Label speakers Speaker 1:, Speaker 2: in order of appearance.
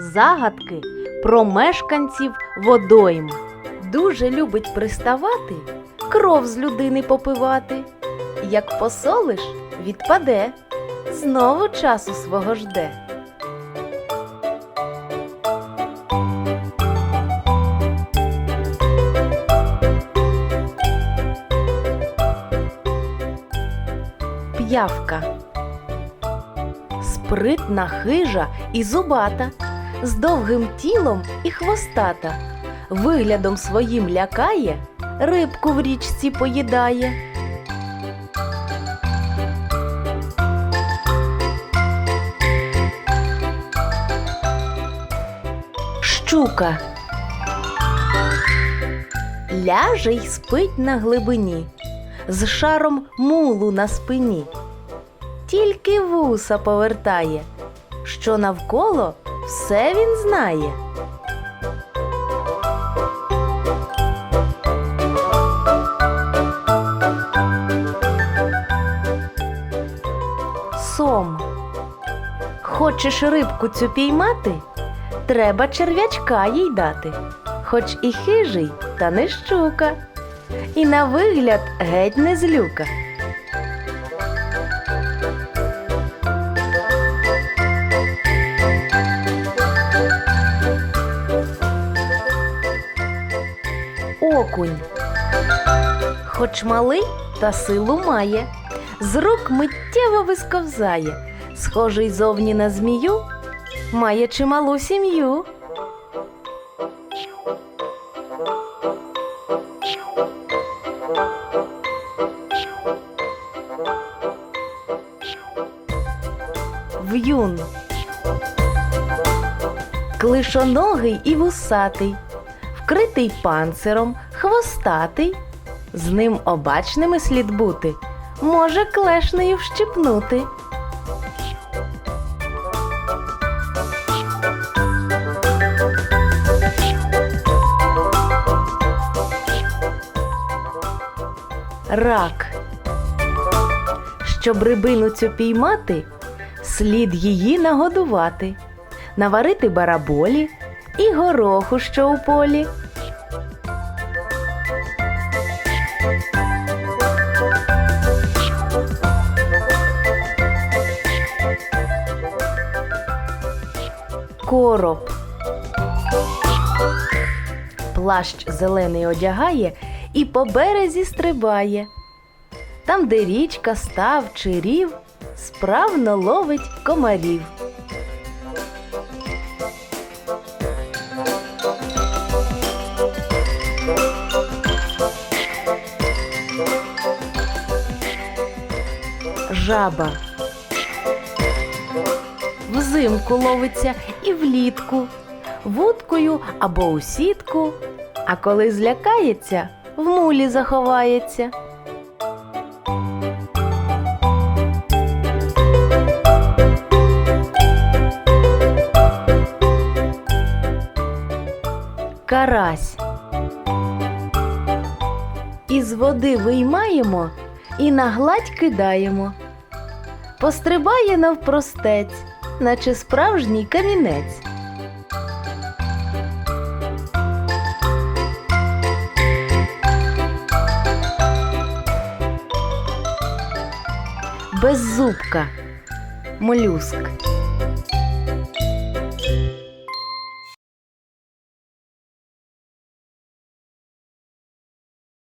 Speaker 1: Загадки про мешканців водойм. Дуже любить приставати, кров з людини попивати. Як посолиш, відпаде, знову часу свого жде. П'явка. Спритна хижа і зубата, з довгим тілом і хвостата, виглядом своїм лякає, рибку в річці поїдає. Щука ляже й спить на глибині, з шаром мулу на спині. Тільки вуса повертає, що навколо все він знає. Сом. Хочеш рибку цю піймати? Треба черв'ячка їй дати, хоч і хижий, та не щука, і на вигляд геть не злюка. Окунь. Хоч малий, та силу має, з рук миттєво висковзає, схожий зовні на змію, має чималу сім'ю. В'юн. Клишоногий і вусатий, вкритий панциром, хвостатий. З ним обачними слід бути, може клешнею вщипнути. Рак. Щоб рибину цю піймати, слід її нагодувати, наварити бараболі і гороху, що у полі. Короб. Плащ зелений одягає і по березі стрибає. Там, де річка, став чи рів, справно ловить комарів. Жаба. Взимку ловиться і влітку, вудкою або у сітку, а коли злякається, в мулі заховається. Карась. Із води виймаємо і на гладь кидаємо. Пострибає навпростець, наче справжній камінець. Беззубка. Молюск.